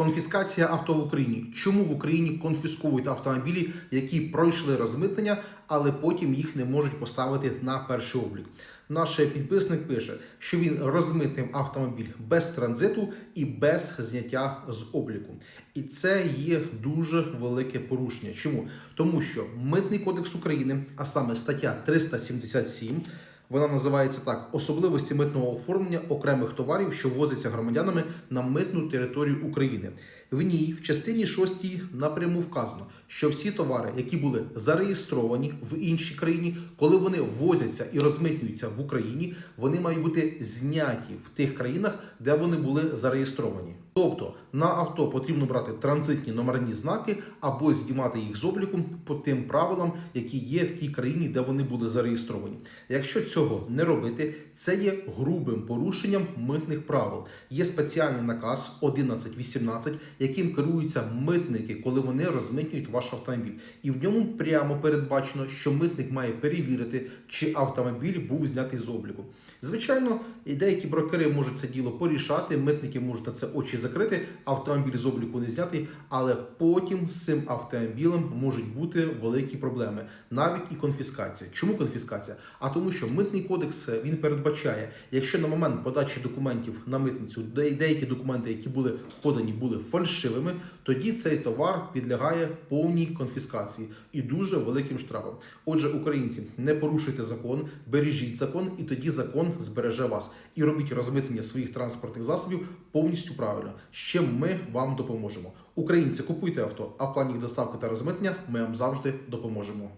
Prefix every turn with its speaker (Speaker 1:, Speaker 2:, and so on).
Speaker 1: Конфіскація авто в Україні. Чому в Україні конфісковують автомобілі, які пройшли розмитнення, але потім їх не можуть поставити на перший облік? Наш підписник пише, що він розмитнив автомобіль без транзиту і без зняття з обліку. І це є дуже велике порушення. Чому? Тому що Митний кодекс України, а саме стаття 377, вона називається так: особливості митного оформлення окремих товарів, що ввозяться громадянами на митну територію України. В ній в частині 6 напряму вказано, що всі товари, які були зареєстровані в іншій країні, коли вони ввозяться і розмитнюються в Україні, вони мають бути зняті в тих країнах, де вони були зареєстровані. Тобто на авто потрібно брати транзитні номерні знаки або знімати їх з обліку по тим правилам, які є в тій країні, де вони були зареєстровані. Якщо цього не робити, це є грубим порушенням митних правил. Є спеціальний наказ 1118, яким керуються митники, коли вони розмитнюють ваш автомобіль. І в ньому прямо передбачено, що митник має перевірити, чи автомобіль був знятий з обліку. Звичайно, і деякі брокери можуть це діло порішати, митники можуть на це очі закрити, автомобіль з обліку не знятий, але потім з цим автомобілем можуть бути великі проблеми, навіть і конфіскація. Чому конфіскація? А тому, що митний кодекс е, він передбачає, якщо на момент подачі документів на митницю де- деякі документи, які були подані, були фальшивими, тоді цей товар підлягає повній конфіскації і дуже великим штрафом. Отже, українці, не порушуйте закон, бережіть закон, і тоді закон збереже вас. І робіть розмитнення своїх транспортних засобів повністю правильно. Ще ми вам допоможемо. Українці, купуйте авто, а в плані їх доставки та розмитнення ми вам завжди допоможемо.